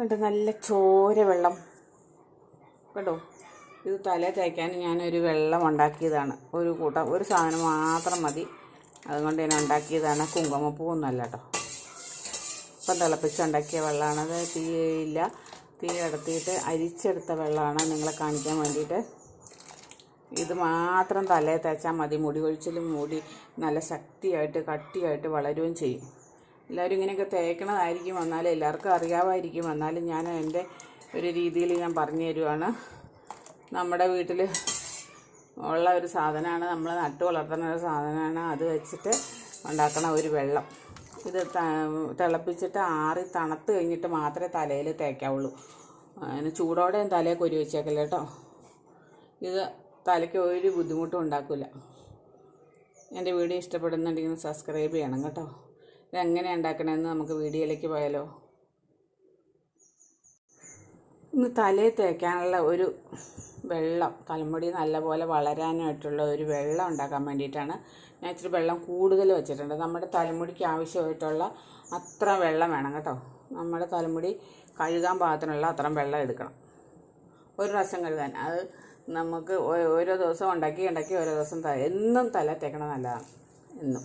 കണ്ടോ നല്ല ചോര വെള്ളം. കേട്ടോ ഇത് തല തേക്കാൻ ഞാനൊരു വെള്ളം ഉണ്ടാക്കിയതാണ്. ഒരു കൂട്ടം ഒരു സാധനം മാത്രം മതി. അതുകൊണ്ട് ഞാൻ ഉണ്ടാക്കിയതാണ് കുങ്കുമപ്പൂവൊന്നുമല്ല കേട്ടോ. ഇപ്പം തിളപ്പിച്ചുണ്ടാക്കിയ അത് തീയില്ല തീ കടത്തിയിട്ട് അരിച്ചെടുത്ത വെള്ളമാണ് നിങ്ങളെ കാണിക്കാൻ വേണ്ടിയിട്ട്. ഇത് മാത്രം തലയിൽ തേച്ചാൽ മതി. മുടി കൊഴിച്ചിലും മുടി നല്ല ശക്തിയായിട്ട് കട്ടിയായിട്ട് വളരുകയും ചെയ്യും. എല്ലാവരും ഇങ്ങനെയൊക്കെ തേക്കണതായിരിക്കും എന്നാലും എല്ലാവർക്കും അറിയാമായിരിക്കും. എന്നാലും ഞാൻ എന്റെ ഒരു രീതിയിൽ ഞാൻ പറഞ്ഞു തരുവാണ്. നമ്മുടെ വീട്ടിൽ ഉള്ള ഒരു സാധനമാണ് നമ്മൾ നട്ടു വളർത്തുന്ന ഒരു സാധനമാണ്. അത് വെച്ചിട്ട് ഉണ്ടാക്കണ ഒരു വെള്ളം. ഇത് തിളപ്പിച്ചിട്ട് ആറി തണുത്ത് കഴിഞ്ഞിട്ട് മാത്രമേ തലയിൽ തേക്കാവുള്ളൂ. അതിന് ചൂടോടെ തലയിൽ കൊരി വെച്ചേക്കില്ല കേട്ടോ. ഇത് തലയ്ക്ക് ഒരു ബുദ്ധിമുട്ടും ഉണ്ടാക്കില്ല എന്റെ വീഡിയോ ഇഷ്ടപ്പെടുന്നുണ്ടെങ്കിൽ സബ്സ്ക്രൈബ് ചെയ്യണം കേട്ടോ. ഇതെങ്ങനെയാണ് ഉണ്ടാക്കണമെന്ന് നമുക്ക് വീഡിയോയിലേക്ക് പോയാലോ? ഇന്ന് തലയിൽ തേക്കാനുള്ള ഒരു വെള്ളം തലമുടി നല്ലപോലെ വളരാനായിട്ടുള്ള ഒരു വെള്ളം ഉണ്ടാക്കാൻ വേണ്ടിയിട്ടാണ് ഞാൻ ഇച്ചിരി വെള്ളം കൂടുതൽ വെച്ചിട്ടുണ്ട്. നമ്മുടെ തലമുടിക്ക് ആവശ്യമായിട്ടുള്ള അത്ര വെള്ളം വേണം കേട്ടോ. നമ്മുടെ തലമുടി കഴുകാൻ പാകത്തിനുള്ള അത്രയും വെള്ളം എടുക്കണം. ഒരു പ്രാവശ്യം കഴുകാൻ. അത് നമുക്ക് ഓരോ ദിവസം ഉണ്ടാക്കി ഉണ്ടാക്കി ഓരോ ദിവസം എന്നും തല തേക്കണം നല്ലതാണ്. എന്നും.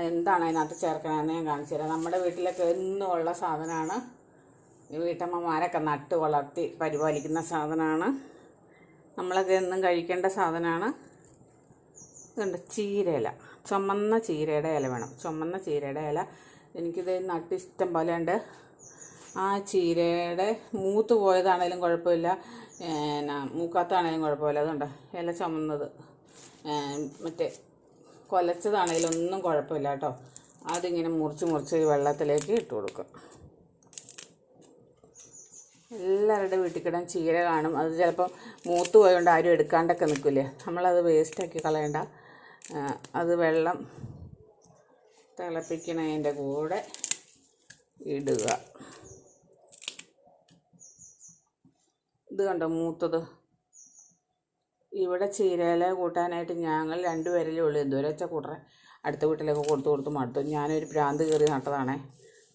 എന്താണ് അതിനകത്ത് ചേർക്കണമെന്ന് ഞാൻ കാണിച്ചു തരാം. നമ്മുടെ വീട്ടിലൊക്കെ എന്നും ഉള്ള സാധനമാണ് വീട്ടമ്മമാരൊക്കെ നട്ട് വളർത്തി പരിപാലിക്കുന്ന സാധനമാണ് നമ്മളൊക്കെ എന്നും കഴിക്കേണ്ട സാധനമാണ് ഇതുണ്ട് ചീരയില. ചുമന്ന ചീരയുടെ ഇല വേണം. ചുമന്ന ചീരയുടെ ഇല എനിക്കിത് നട്ട് ഇഷ്ടം പോലെ ഉണ്ട്. ആ ചീരയുടെ മൂത്ത് പോയതാണേലും കുഴപ്പമില്ല. എന്നാ മൂക്കാത്താണേലും കുഴപ്പമില്ല. അതുകൊണ്ട് ഇല ചുമന്നത്. മറ്റേ കൊലച്ചതാണേലും ഒന്നും കുഴപ്പമില്ല കേട്ടോ. അതിങ്ങനെ മുറിച്ച് മുറിച്ച് വെള്ളത്തിലേക്ക് ഇട്ട് കൊടുക്കും. എല്ലാവരുടെ വീട്ടിൽ കിടാൻ ചീര കാണും. അത് ചിലപ്പം മൂത്ത് പോയതുകൊണ്ട് ആരും എടുക്കാണ്ടൊക്കെ നിൽക്കില്ലേ? നമ്മളത് വേസ്റ്റാക്കി കളയണ്ട. അത് വെള്ളം തിളപ്പിക്കണതിന്റെ കൂടെ ഇടുക. ഇത് കണ്ടോ മൂത്തത്? ഇവിടെ ചീരയില കൂട്ടാനായിട്ട് ഞങ്ങൾ രണ്ടുപേരല്ലേ ഉള്ളൂ. എന്തോരം വെച്ചാൽ കൂട്ടറെ അടുത്ത വീട്ടിലേക്ക് കൊടുത്തു കൊടുത്ത് മടുത്തു. ഞാനൊരു ഭ്രാന്ത് കയറി നട്ടതാണേ.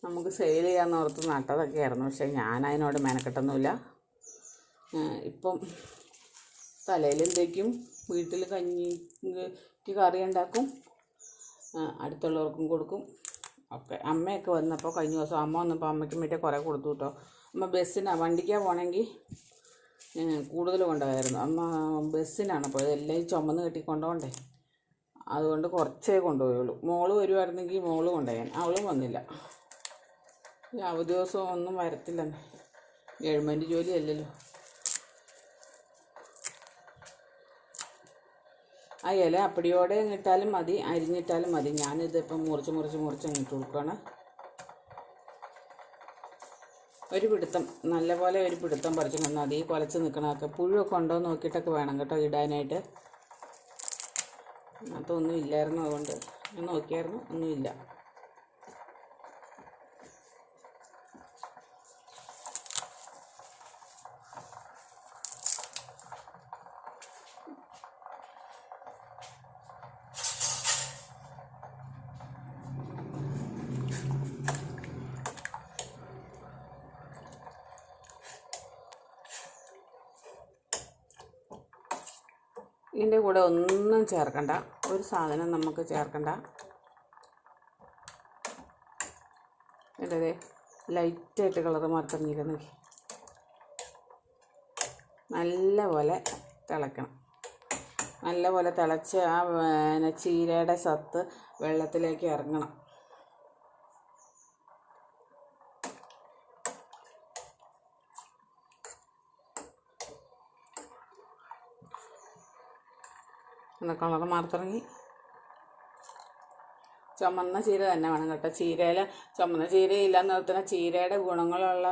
നമുക്ക് സെയിൽ ചെയ്യാമെന്ന് ഓർത്ത് നട്ടതൊക്കെ ആയിരുന്നു. പക്ഷേ ഞാൻ മെനക്കെട്ടൊന്നുമില്ല. ഇപ്പം തലയിലും തേക്കും വീട്ടിൽ കഞ്ഞിക്ക് കറി ഉണ്ടാക്കും. അടുത്തുള്ളവർക്കും കൊടുക്കും. ഒക്കെ. അമ്മയൊക്കെ വന്നപ്പോൾ കഴിഞ്ഞ ദിവസം അമ്മ വന്നപ്പോൾ അമ്മയ്ക്കും മറ്റേ കുറേ കൊടുത്തു കേട്ടോ. അമ്മ ബസ്സിനാണ് വണ്ടിക്കാണ് പോകണമെങ്കിൽ കൂടുതൽ കൊണ്ടുപോയായിരുന്നു. അമ്മ ബസ്സിനാണ് പോയത്. എല്ലാം ഈ ചുമന്ന് കെട്ടി കൊണ്ടുപോകണ്ടേ അതുകൊണ്ട് കുറച്ചേ കൊണ്ടുപോയുള്ളൂ. മോൾ വരുമായിരുന്നെങ്കിൽ മോൾ കൊണ്ടുപോയാൻ അവളും വന്നില്ല. അവധി ദിവസം ഒന്നും വരത്തില്ലെന്ന്. ഗവൺമെന്റ് ജോലി അല്ലല്ലോ. ആ ഇല അപ്പടിയോടെ ഇങ്ങിട്ടാലും മതി അരിഞ്ഞിട്ടാലും മതി. ഞാനിതിപ്പം മുറിച്ച് മുറിച്ച് മുറിച്ച് ഇട്ട് കൊടുക്കുകയാണ്. ഒരു പിടുത്തം നല്ലപോലെ ഒരു പിടുത്തം പറിച്ചു വന്നാൽ മതി കുലച്ച് നിൽക്കണതൊക്കെ പുഴുവൊക്കെ ഉണ്ടോ നോക്കിയിട്ടൊക്കെ വേണം കേട്ടോ ഇടാനായിട്ട്. അതൊന്നും ഇല്ലായിരുന്നു അതുകൊണ്ട്. ഞാൻ നോക്കിയായിരുന്നു ഒന്നുമില്ല ഇതിന്റെ കൂടെ ഒന്നും ചേർക്കണ്ട. ഒരു സാധനം നമുക്ക് ചേർക്കണ്ട. ഇടതേ ലൈറ്റായിട്ട് കളറ് മാറ്റങ്ങിയിരുന്നു നല്ല പോലെ തിളക്കണം. നല്ല പോലെ തിളച്ച് ആ പിന്നെ ചീരയുടെ സത്ത് വെള്ളത്തിലേക്ക് ഇറങ്ങണം. എന്നാ കളറ് മാർത്തിറങ്ങി ചുമന്ന ചീര തന്നെ വേണം കേട്ടോ. ചീരയിൽ ചുമന്ന ചീര ഇല്ലാന്ന് നിർത്തുന്ന ചീരയുടെ ഗുണങ്ങളുള്ള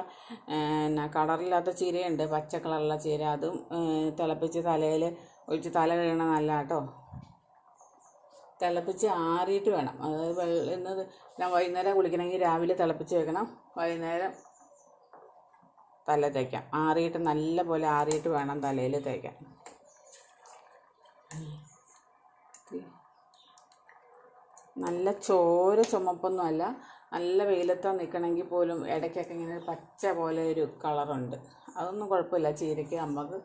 എന്നാ കളറില്ലാത്ത ചീരയുണ്ട്. പച്ച കളറുള്ള ചീര. അതും തിളപ്പിച്ച് തലയിൽ ഒഴിച്ച് തല കഴുകണ നല്ല കേട്ടോ തിളപ്പിച്ച് ആറിയിട്ട് വേണം. അതായത് വെള്ളം ഇന്ന് ഞാൻ വൈകുന്നേരം കുളിക്കണമെങ്കിൽ രാവിലെ തിളപ്പിച്ച് വെക്കണം. വൈകുന്നേരം തല തേക്കാം. ആറിയിട്ട് നല്ല പോലെ ആറിയിട്ട് വേണം തലയിൽ തേക്കാൻ. നല്ല ചോര ചുമപ്പൊന്നുമല്ല. നല്ല വെയിലത്താ നിൽക്കണമെങ്കിൽ പോലും ഇടയ്ക്കൊക്കെ ഇങ്ങനെ പച്ച പോലെ ഒരു കളറുണ്ട്. അതൊന്നും കുഴപ്പമില്ല. ചീരയ്ക്ക് നമുക്ക്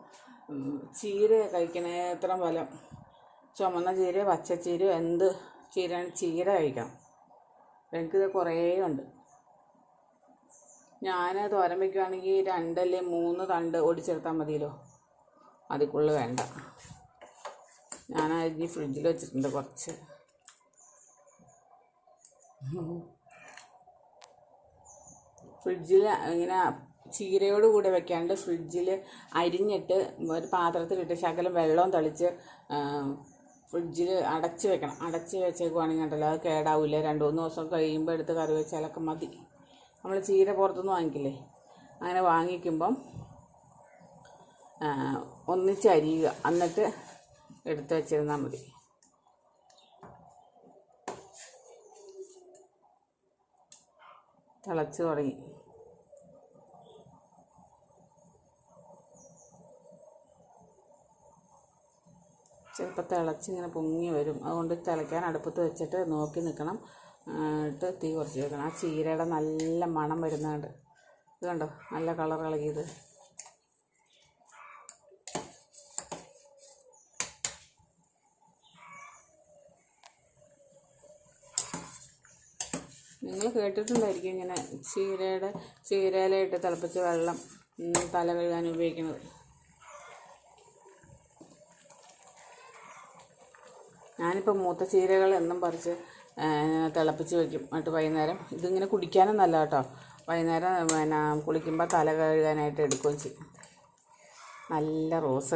ചീര കഴിക്കണേത്ര ഫലം ചുമന്ന ചീര പച്ച ചീര എന്ത് ചീര ചീര കഴിക്കണം. എനിക്കിത് കുറേ ഉണ്ട്. ഞാൻ തോരൻ വയ്ക്കുകയാണെങ്കിൽ രണ്ടല്ലേ മൂന്ന് തണ്ട് ഓടിച്ചെടുത്താൽ മതിയല്ലോ. അതിൽ വേണ്ട. ഞാൻ അരിഞ്ഞ് ഫ്രിഡ്ജിൽ വെച്ചിട്ടുണ്ട് കുറച്ച്. ഫ്രിഡ്ജിൽ ഇങ്ങനെ ചീരയോട് കൂടെ വെക്കാണ്ട് ഫ്രിഡ്ജിൽ അരിഞ്ഞിട്ട് ഒരു പാത്രത്തിലിട്ട് ശകലം വെള്ളവും തളിച്ച് ഫ്രിഡ്ജിൽ അടച്ച് വെക്കണം. അടച്ച് വെച്ചേക്കുവാണെങ്കിൽ ഉണ്ടല്ലോ അത് കേടാവില്ല രണ്ട് മൂന്ന് ദിവസം കഴിയുമ്പോൾ എടുത്ത് കറി വെച്ചാലൊക്കെ മതി. നമ്മൾ ചീര പുറത്തുനിന്ന് വാങ്ങിക്കില്ലേ? അങ്ങനെ വാങ്ങിക്കുമ്പം ആ, ഒന്നിച്ച് അരിയുക. എന്നിട്ട് എടുത്ത് വെച്ചിരുന്നാൽ മതി. തിളച്ച് തുടങ്ങി. ചിലപ്പോൾ തിളച്ച് ഇങ്ങനെ പൊങ്ങി വരും. അതുകൊണ്ട് തിളയ്ക്കാൻ അടുപ്പത്ത് വെച്ചിട്ട് നോക്കി നിൽക്കണം. ഇട്ട് തീ കുറച്ച് വെക്കണം. ആ ചീരയുടെ നല്ല മണം വരുന്നുണ്ട്. ഇത് കണ്ടോ? നല്ല കളർ ഇളകിയത്. നിങ്ങൾ കേട്ടിട്ടുണ്ടായിരിക്കും ഇങ്ങനെ ചീരയുടെ ചീരയിലിട്ട് തിളപ്പിച്ച വെള്ളം തല കഴുകാൻ ഉപയോഗിക്കുന്നത്. ഞാനിപ്പോൾ മൂത്ത ചീരകൾ എന്നും പറിച്ച് തിളപ്പിച്ച് വെക്കും. എന്നിട്ട് വൈകുന്നേരം ഇതിങ്ങനെ കുടിക്കാനും നല്ല കേട്ടോ. വൈകുന്നേരം പിന്നെ കുളിക്കുമ്പോൾ തല കഴുകാനായിട്ട് എടുക്കുകയും ചെയ്യും. നല്ല റോസ്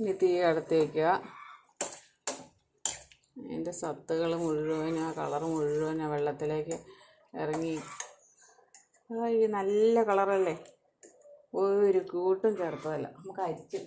ഇനി തീ അടുത്തേക്കുക അതിന്റെ സത്തുകൾ മുഴുവൻ ആ കളർ മുഴുവൻ ആ വെള്ളത്തിലേക്ക് ഇറങ്ങി. നല്ല കളറല്ലേ? ഒരു കൂട്ടും ചേർത്തതല്ല. നമുക്ക് അരിച്ച്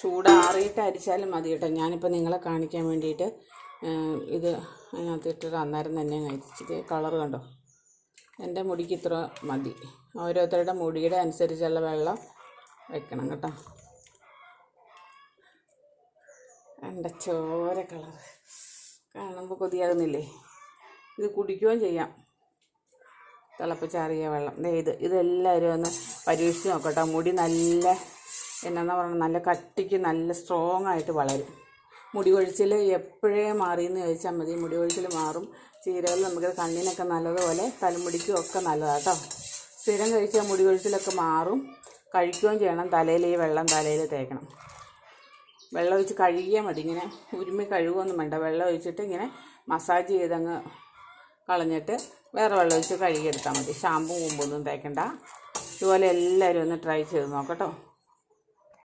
ചൂടാറിയിട്ട് അരിച്ചാലും മതി കേട്ടോ. ഞാനിപ്പോൾ നിങ്ങളെ കാണിക്കാൻ വേണ്ടിയിട്ട് ഇത് ഇത് അതിനകത്തിട്ട് അന്നേരം തന്നെ അരിച്ചത് കളർ കണ്ടോ? എന്റെ മുടിക്ക് ഇത്ര മതി. ഓരോരുത്തരുടെ മുടിയുടെ അനുസരിച്ചുള്ള വെള്ളം വെക്കണം കേട്ടോ. എന്റെ ചോര കളർ കാണുമ്പോൾ കൊതിയാകുന്നില്ലേ? ഇത് കുടിക്കുകയും ചെയ്യാം. തിളപ്പിച്ചാറിയ വെള്ളം. ഇത് ഇതെല്ലാവരും ഒന്ന് പരീക്ഷിച്ച് നോക്കട്ടോ. മുടി നല്ല എന്നാന്ന് പറഞ്ഞാൽ നല്ല കട്ടിക്ക് നല്ല സ്ട്രോങ് ആയിട്ട് വളരും. മുടി കൊഴിച്ചിൽ എപ്പോഴേ മാറിയെന്ന് ചോദിച്ചാൽ മതി. മുടി കൊഴിച്ചിൽ മാറും. ചീരകൾ നമുക്ക് കണ്ണിനൊക്കെ നല്ലതുപോലെ തലമുടിക്കും ഒക്കെ നല്ലതാണ് കേട്ടോ സ്ഥിരം കഴിച്ചാൽ മുടി കൊഴിച്ചിലൊക്കെ മാറും. കഴിക്കുകയും ചെയ്യണം. തലയിൽ ഈ വെള്ളം തലയിൽ തേക്കണം. വെള്ളം ഒഴിച്ച് കഴുകിയാൽ മതി. ഇങ്ങനെ ഉരുമി കഴുകുമൊന്നും വേണ്ട. വെള്ളം ഒഴിച്ചിട്ട് ഇങ്ങനെ മസാജ് ചെയ്തങ്ങ് കളഞ്ഞിട്ട് വേറെ വെള്ളം ഒഴിച്ച് കഴുകിയെടുത്താൽ മതി. ഷാമ്പും കുമ്പൊന്നും തേക്കണ്ട. ഇതുപോലെ എല്ലാവരും ഒന്ന് ട്രൈ ചെയ്ത് നോക്കട്ടോ